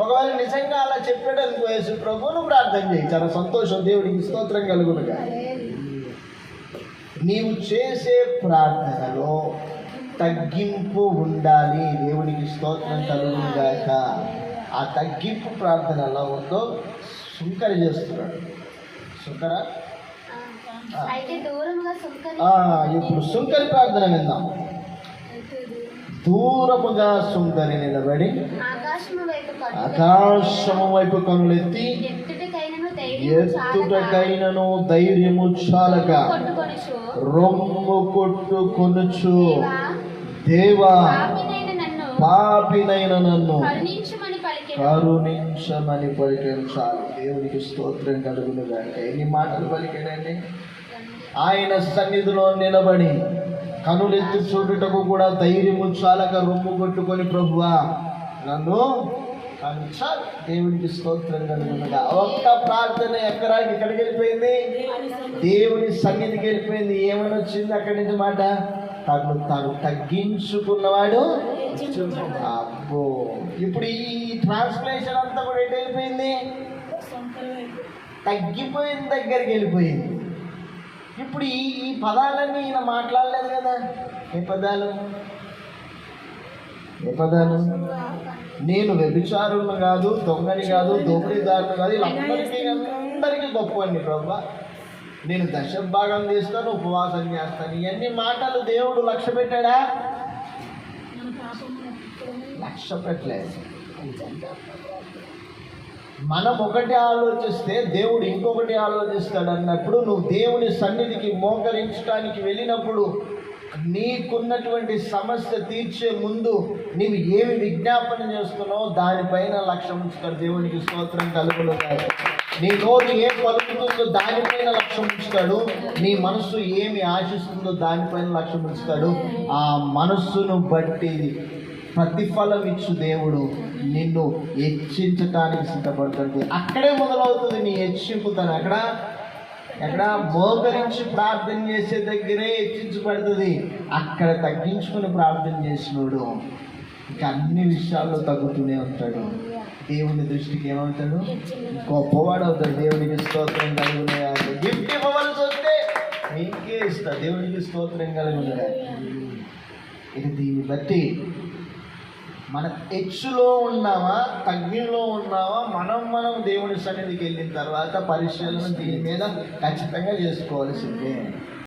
ఒకవేళ నిజంగా అలా చెప్పాడు అనుకో యేసు ప్రభు నువ్వు ప్రార్థన చేయి. చాలా సంతోషం. దేవుడికి స్తోత్రం కలుగునుగా. నీవు చేసే ప్రార్థనలో తగ్గింపు ఉండాలి. దేవునికి స్తోత్రం కలుగుగాక ఆ తగ్గింపు ప్రార్థన ఎలా ఉందో సుంకర? చేస్తున్నాడు సుంకర ఇప్పుడు సుంకరి ప్రార్థన విందాం. దూరముగా సుంకరి నిలబడి ఆకాశము వైపు కనులెత్తి ఎత్తుటకైనను ధైర్యము చాలక. రొమ్ము కొట్టుకొనుచు దేవా, పాపినైన నన్ను. కరుణించుమని పలికెను. కరుణించమని పలికాను చాలు. దేవునికి స్తోత్రం కలుగును గాక. ఎన్ని మాటలు పలికాడండి? ఆయన సన్నిధిలో నిలబడి కనులెత్తి చూడుటకు కూడా ధైర్యము చాలక రొమ్ము కొట్టుకొని ప్రభువా. నన్ను కానీ దేవునికి స్తోత్రం కలుగునుగా. ఒక్క ప్రార్థన ఎక్కడా ఇక్కడికి వెళ్ళిపోయింది? దేవుని సన్నిధికి వెళ్ళిపోయింది. ఏమని వచ్చింది అక్కడి నుంచి మాట? తను తాను తగ్గించుకున్నవాడు అబ్బో. ఇప్పుడు ఈ ట్రాన్స్లేషన్ అంతా కూడా ఎటు వెళ్ళిపోయింది? తగ్గిపోయిన దగ్గరికి వెళ్ళిపోయింది. ఇప్పుడు ఈ ఈ పదాలన్నీ ఈయన మాట్లాడలేదు కదా. ఏ పదాలు? ఏ పదాలు? నేను వ్యభిచారులను కాదు దొంగని కాదు దోపిడీదారులు కాదు వీళ్ళందరికీ అందరికీ గొప్పవాడిని ప్రభా. నేను దశభాగం భాగం ఉపవాసం చేస్తాను. ఇవన్నీ మాటలు దేవుడు లక్ష్య పెట్టాడా? లక్ష్య పెట్టలేదు. మనం ఒకటి ఆలోచిస్తే దేవుడు ఇంకొకటి ఆలోచిస్తాడు అన్నప్పుడు నువ్వు దేవుని సన్నిధికి మోకరించడానికి వెళ్ళినప్పుడు నీకున్నటువంటి సమస్య తీర్చే ముందు నీవు ఏమి విజ్ఞాపన చేస్తున్నావో దానిపైన లక్ష్యం ఉంచుతాడు. దేవునికి స్తోత్రం కలుగులు నీ నోరు ఏం పలుకుతుందో దానిపైన లక్ష్యం ఉంచుతాడు. నీ మనస్సు ఏమి ఆశిస్తుందో దానిపైన లక్ష్యం ఉంచుతాడు. ఆ మనస్సును బట్టి ప్రతిఫలం ఇచ్చు దేవుడు. నిన్ను హెచ్చించటానికి సిద్ధపడుతుంది అక్కడే మొదలవుతుంది నీ హెచ్చింపుతాను అక్కడ ఎక్కడ? మోకరించి ప్రార్థన చేసే దగ్గరే హెచ్చించబడుతుంది. అక్కడ తగ్గించుకుని ప్రార్థన చేసినోడు ఇంకా అన్ని విషయాల్లో తగ్గుతూనే ఉంటాడు. దేవుని దృష్టికి ఏమవుతాడు? గొప్పవాడు అవుతాడు దేవునికి స్తోత్రం కలుగునే గిఫ్ట్ ఇవ్వవలసి వస్తే నీకే ఇస్తా. దేవునికి స్తోత్రం కలుగునే ఇది దీన్ని బట్టి మన హెచ్చులో ఉన్నామా తగ్గిలో ఉన్నామా మనం మనం దేవుని సన్నిధికి వెళ్ళిన తర్వాత పరిశీలన దీని మీద ఖచ్చితంగా చేసుకోవాల్సిందే.